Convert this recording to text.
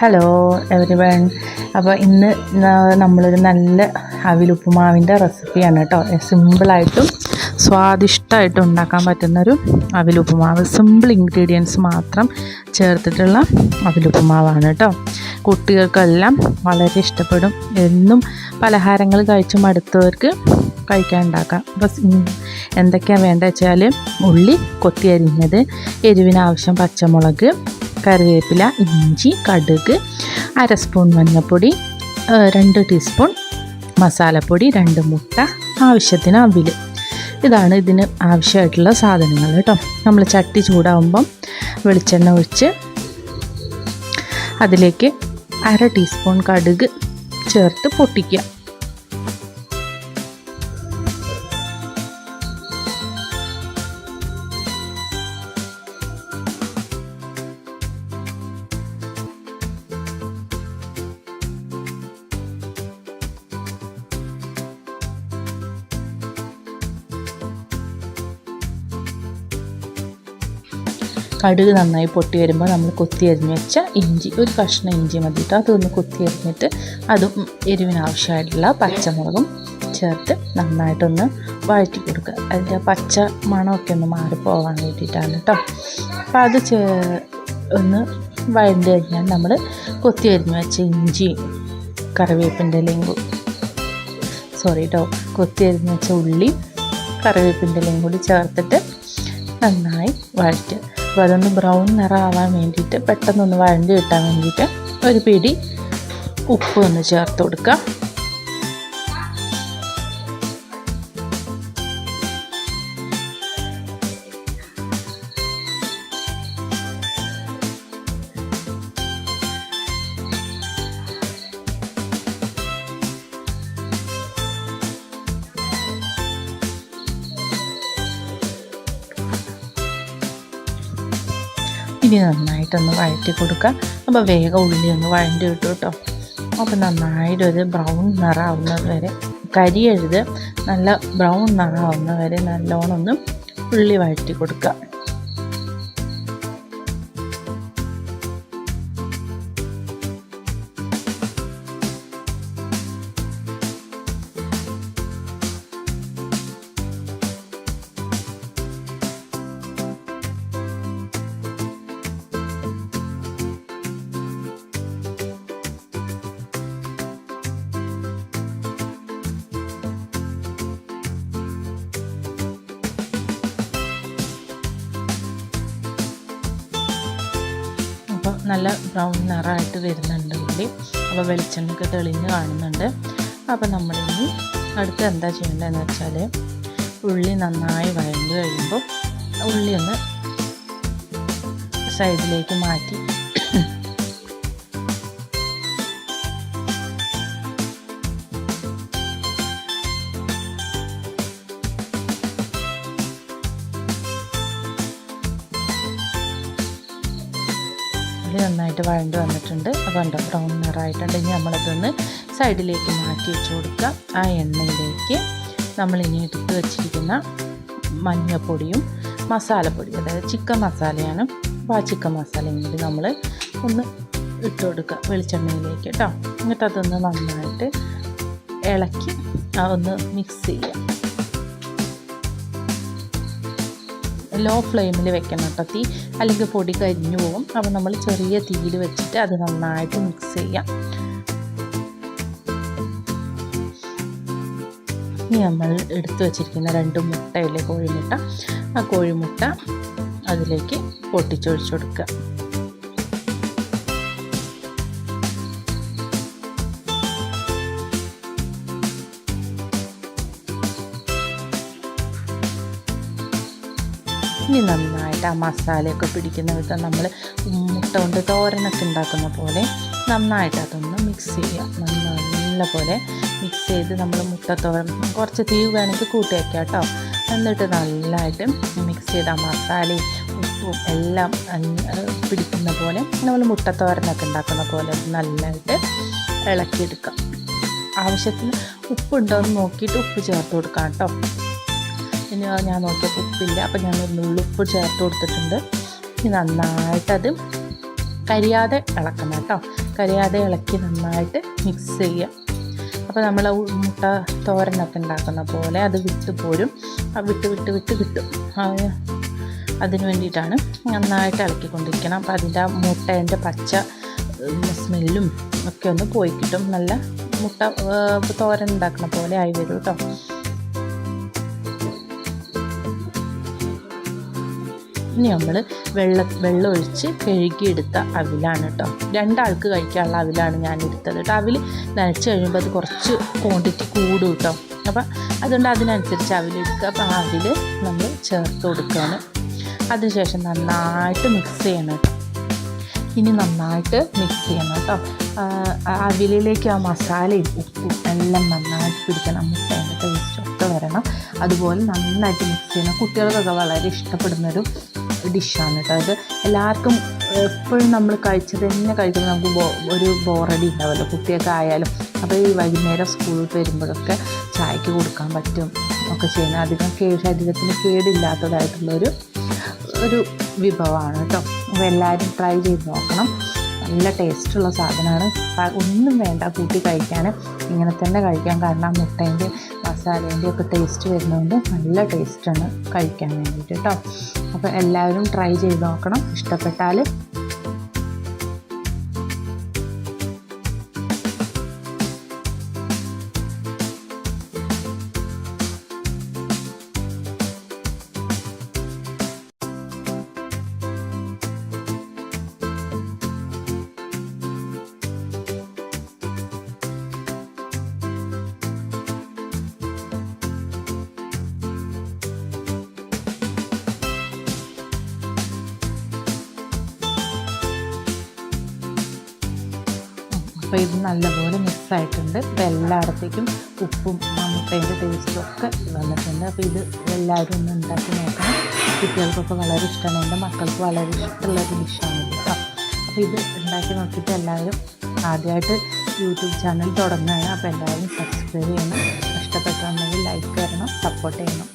Hello every one അപ്പോൾ ഇന്ന് നമ്മളൊരു നല്ല അവിലുപ്പുമാവിന്റെ റെസിപ്പിയാണ് കേട്ടോ സിമ്പിളായിട്ടും സ്വാദിഷ്ടമായിട്ടും ഉണ്ടാക്കാൻ പറ്റുന്നൊരു അവിലുപ്പുമാവ്. സിമ്പിൾ ഇൻഗ്രീഡിയൻസ് മാത്രം ചേർത്തിട്ടുള്ള അവിലുപ്പുമാവാണ് കേട്ടോ കുട്ടികൾക്കെല്ലാം വളരെ ഇഷ്ടപ്പെടും. എന്നും പലഹാരങ്ങൾ കഴിച്ച് മടുത്തവർക്ക് കഴിക്കാൻ ഉണ്ടാക്കാം. അപ്പോൾ എന്തൊക്കെയാണ് വേണ്ടത് വെച്ചാൽ ഉള്ളി കൊത്തി അരിഞ്ഞത് എരിവിനാവശ്യം പച്ചമുളക് കറിവേപ്പില ഇഞ്ചി കടുക് അര സ്പൂൺ മഞ്ഞൾപ്പൊടി രണ്ട് ടീസ്പൂൺ മസാലപ്പൊടി രണ്ട് മുട്ട ആവശ്യത്തിന് അവിൽ. ഇതാണ് ഇതിന് ആവശ്യമായിട്ടുള്ള സാധനങ്ങൾ കേട്ടോ. നമ്മൾ ചട്ടി ചൂടാവുമ്പം വെളിച്ചെണ്ണ ഒഴിച്ച് അതിലേക്ക് അര ടീസ്പൂൺ കടുക് ചേർത്ത് പൊട്ടിക്കുക. കടുക് നന്നായി പൊട്ടി വരുമ്പോൾ നമ്മൾ കൊത്തി അരിഞ്ഞ് വെച്ച ഇഞ്ചി ഒരു കഷ്ണം ഇഞ്ചി മതി കേട്ടോ അതൊന്ന് കൊത്തി അരിഞ്ഞിട്ട് അതും എരിവിനാവശ്യമായിട്ടുള്ള പച്ചമുളകും ചേർത്ത് നന്നായിട്ടൊന്ന് വഴറ്റി കൊടുക്കുക. അതിന്റെ പച്ച മണമൊക്കെ ഒന്ന് മാറിപ്പോകാൻ വേണ്ടിയിട്ടാണ് കേട്ടോ അപ്പോൾ അത് ചേ ഒന്ന് വഴണ്ട് കഴിഞ്ഞാൽ നമ്മൾ കൊത്തി അരിഞ്ഞ് വെച്ച ഇഞ്ചി കറിവേപ്പിന്റെ ഇലയും കൂ- സോറി കേട്ടോ കൊത്തി അരിഞ്ഞ് വെച്ച ഉള്ളി കറിവേപ്പിന്റെ ഇലയും കൂടി ചേർത്തിട്ട് നന്നായി വഴറ്റുക. അപ്പോൾ അതൊന്ന് ബ്രൗൺ നിറമാവാൻ വേണ്ടിയിട്ട് പെട്ടെന്നൊന്ന് വഴണ്ടി കിട്ടാൻ വേണ്ടിയിട്ട് ഒരു പിടി ഉപ്പ് ഒന്ന് ചേർത്ത് കൊടുക്കുക. ഇനി നന്നായിട്ടൊന്ന് വഴറ്റി കൊടുക്കുക അപ്പോൾ വേഗം ഉള്ളി ഒന്ന് വഴണ്ടി വിട്ടു കേട്ടോ. അപ്പോൾ നന്നായിട്ടൊരു ബ്രൗൺ നിറാവുന്നത് വരെ കരിയരുത്. നല്ല ബ്രൗൺ നിറാവുന്നത് വരെ നല്ലോണം ഒന്ന് ഉള്ളി വഴറ്റി കൊടുക്കുക. നല്ല ബ്രൗൺ നിറമായിട്ട് വരുന്നുണ്ട് ഉള്ളി അപ്പോൾ വെളിച്ചെണ്ണയൊക്കെ തെളിഞ്ഞ് കാണുന്നുണ്ട്. അപ്പോൾ നമ്മളിനി അടുത്ത് എന്താ ചെയ്യേണ്ടതെന്ന് വെച്ചാൽ ഉള്ളി നന്നായി വഴണ്ട് കഴിയുമ്പോൾ ഉള്ളി ഒന്ന് സൈഡിലേക്ക് മാറ്റി നന്നായിട്ട് വഴണ്ട് വന്നിട്ടുണ്ട്. ഉണ്ട് ബ്രൗൺ നിറായിട്ടുണ്ടെങ്കിൽ നമ്മളതൊന്ന് സൈഡിലേക്ക് മാറ്റി വെച്ച് കൊടുക്കുക. ആ എണ്ണയിലേക്ക് നമ്മളിനി എടുത്ത് വെച്ചിരിക്കുന്ന മഞ്ഞപ്പൊടിയും മസാലപ്പൊടിയും അതായത് ചിക്കൻ മസാലയാണ്. അപ്പോൾ ആ ചിക്കൻ മസാലയും കൂടി നമ്മൾ ഒന്ന് ഇട്ട് കൊടുക്കുക വെളിച്ചെണ്ണയിലേക്ക് കേട്ടോ എന്നിട്ട് അതൊന്ന് നന്നായിട്ട് ഇളക്കി ഒന്ന് മിക്സ് ചെയ്യുക. ലോ ഫ്ലെയിമിൽ വെക്കണം കേട്ടോ തീ അല്ലെങ്കിൽ പൊടി കരിഞ്ഞു പോകും. അപ്പോൾ നമ്മൾ ചെറിയ തീയിൽ വെച്ചിട്ട് അത് നന്നായിട്ട് മിക്സ് ചെയ്യാം. ഇനി നമ്മൾ എടുത്തു വച്ചിരിക്കുന്ന രണ്ട് മുട്ടയിലെ കോഴിമുട്ട ആ കോഴിമുട്ട അതിലേക്ക് പൊട്ടിച്ചൊഴിച്ചു കൊടുക്കുക. ഇനി നന്നായിട്ട് ആ മസാലയൊക്കെ പിടിക്കുന്ന വിധം നമ്മൾ മുട്ട കൊണ്ട് തോരനൊക്കെ ഉണ്ടാക്കുന്ന പോലെ നന്നായിട്ട് അതൊന്ന് മിക്സ് ചെയ്യുക നല്ല പോലെ മിക്സ് ചെയ്ത് നമ്മൾ മുട്ട തോരൻ കുറച്ച് തീ വേണമെങ്കിൽ കൂട്ടി വയ്ക്കാം കേട്ടോ എന്നിട്ട് നല്ലതായിട്ട് മിക്സ് ചെയ്ത് ആ മസാലയും ഉപ്പും എല്ലാം പിടിക്കുന്ന പോലെ നമ്മൾ മുട്ടത്തോരനൊക്കെ ഉണ്ടാക്കുന്ന പോലെ നല്ലതായിട്ട് ഇളക്കിയെടുക്കാം. ആവശ്യത്തിന് ഉപ്പുണ്ടോ എന്ന് നോക്കിയിട്ട് ഉപ്പ് ചേർത്ത് കൊടുക്കാം കേട്ടോ ഇനി ഞാൻ നോക്കിയപ്പോൾ ഉപ്പില്ല അപ്പം ഞാൻ ഒരു നുള്ളുപ്പ് ചേർത്ത് കൊടുത്തിട്ടുണ്ട്. ഇനി നന്നായിട്ടത് കരിയാതെ ഇളക്കണം കേട്ടോ. കരിയാതെ ഇളക്കി നന്നായിട്ട് മിക്സ് ചെയ്യുക അപ്പോൾ നമ്മൾ മുട്ട തോരനൊക്കെ ഉണ്ടാക്കുന്ന പോലെ അത് വിട്ട് പോരും. ആ വിട്ട് വിട്ട് വിട്ട് കിട്ടും. അതിന് വേണ്ടിയിട്ടാണ് നന്നായിട്ട് ഇളക്കിക്കൊണ്ടിരിക്കണം. അപ്പോൾ അതിന്റെ ആ മുട്ടേന്റെ പച്ച സ്മെല്ലും ഒക്കെ ഒന്ന് പോയി കിട്ടും. നല്ല മുട്ട തോരൻ ഉണ്ടാക്കുന്ന പോലെ ആയി വരും കേട്ടോ. ഇനി നമ്മൾ വെള്ള വെള്ളം ഒഴിച്ച് കഴുകിയെടുത്ത അവിലാണ് കേട്ടോ രണ്ടാൾക്ക് കഴിക്കാനുള്ള അവിലാണ് ഞാൻ എടുത്തത് കേട്ടോ അവിൽ നനച്ച് കഴിയുമ്പോൾ അത് കുറച്ച് ക്വാണ്ടിറ്റി കൂടും കേട്ടോ അപ്പം അതുകൊണ്ട് അതിനനുസരിച്ച് അവിലെടുക്കുക. അപ്പം അവിൽ നമ്മൾ ചേർത്ത് കൊടുക്കുകയാണ്. അതിനുശേഷം നന്നായിട്ട് മിക്സ് ചെയ്യണം കേട്ടോ ഇനി നന്നായിട്ട് മിക്സ് ചെയ്യണം കേട്ടോ അവിലേക്ക് ആ മസാലയും ഉപ്പും എല്ലാം നന്നായിട്ട് പിടിക്കണം. മുട്ടേന്റെ ടേസ്റ്റ് ഒക്കെ വരണം. അതുപോലെ നന്നായിട്ട് മിക്സ് ചെയ്യണം. കുട്ടികൾക്കൊക്കെ വളരെ ഇഷ്ടപ്പെടുന്നൊരു ഡിഷാണ് കേട്ടോ. അത് എല്ലാവർക്കും എപ്പോഴും നമ്മൾ കഴിച്ചത് തന്നെ കഴിക്കുന്നത് നമുക്ക് ബോ ഒരു ബോറടി ഉണ്ടാവുമല്ലോ കുട്ടിയൊക്കെ ആയാലും. അപ്പോൾ ഈ വൈകുന്നേരം സ്കൂളിൽ വരുമ്പോഴൊക്കെ ചായക്ക് കൊടുക്കാൻ പറ്റും ഒക്കെ ചെയ്യുന്ന അധികം കേ ശരീരത്തിന് കേടില്ലാത്തതായിട്ടുള്ളൊരു ഒരു വിഭവമാണ് കേട്ടോ. അപ്പോൾ എല്ലാവരും ട്രൈ ചെയ്ത് നോക്കണം. നല്ല ടേസ്റ്റുള്ള സാധനമാണ്. ഒന്നും വേണ്ട കൂട്ടി കഴിക്കാൻ ഇങ്ങനെ തന്നെ കഴിക്കാം. കാരണം മുട്ടേന്റെ മസാലേന്റെ ഒക്കെ ടേസ്റ്റ് വരുന്നതുകൊണ്ട് നല്ല ടേസ്റ്റാണ് കഴിക്കാൻ വേണ്ടിയിട്ട് കേട്ടോ. അപ്പോൾ എല്ലാവരും ട്രൈ ചെയ്ത് നോക്കണം. ഇഷ്ടപ്പെട്ടാൽ അപ്പോൾ ഇത് നല്ലപോലെ മിക്സ് ആയിട്ടുണ്ട് ഇപ്പോൾ എല്ലായിടത്തേക്കും ഉപ്പും മുട്ടേന്റെ ടേസ്റ്റും ഒക്കെ വന്നിട്ടുണ്ട്. അപ്പോൾ ഇത് എല്ലാവരും ഒന്ന് ഉണ്ടാക്കി നോക്കണം. കുട്ടികൾക്കൊക്കെ വളരെ ഇഷ്ടമാണ്. എന്റെ മക്കൾക്ക് വളരെ ഇഷ്ടമുള്ളൊരു ഡിഷാണ് കേട്ടോ അപ്പോൾ ഇത് ഉണ്ടാക്കി നോക്കിയിട്ട് എല്ലാവരും ആദ്യമായിട്ട് യൂട്യൂബ് ചാനൽ തുടങ്ങുകയാണ്. അപ്പോൾ എല്ലാവരും സബ്സ്ക്രൈബ് ചെയ്യണം. ഇഷ്ടപ്പെട്ടുണ്ടെങ്കിൽ ലൈക്ക് തരണം സപ്പോർട്ട് ചെയ്യണം.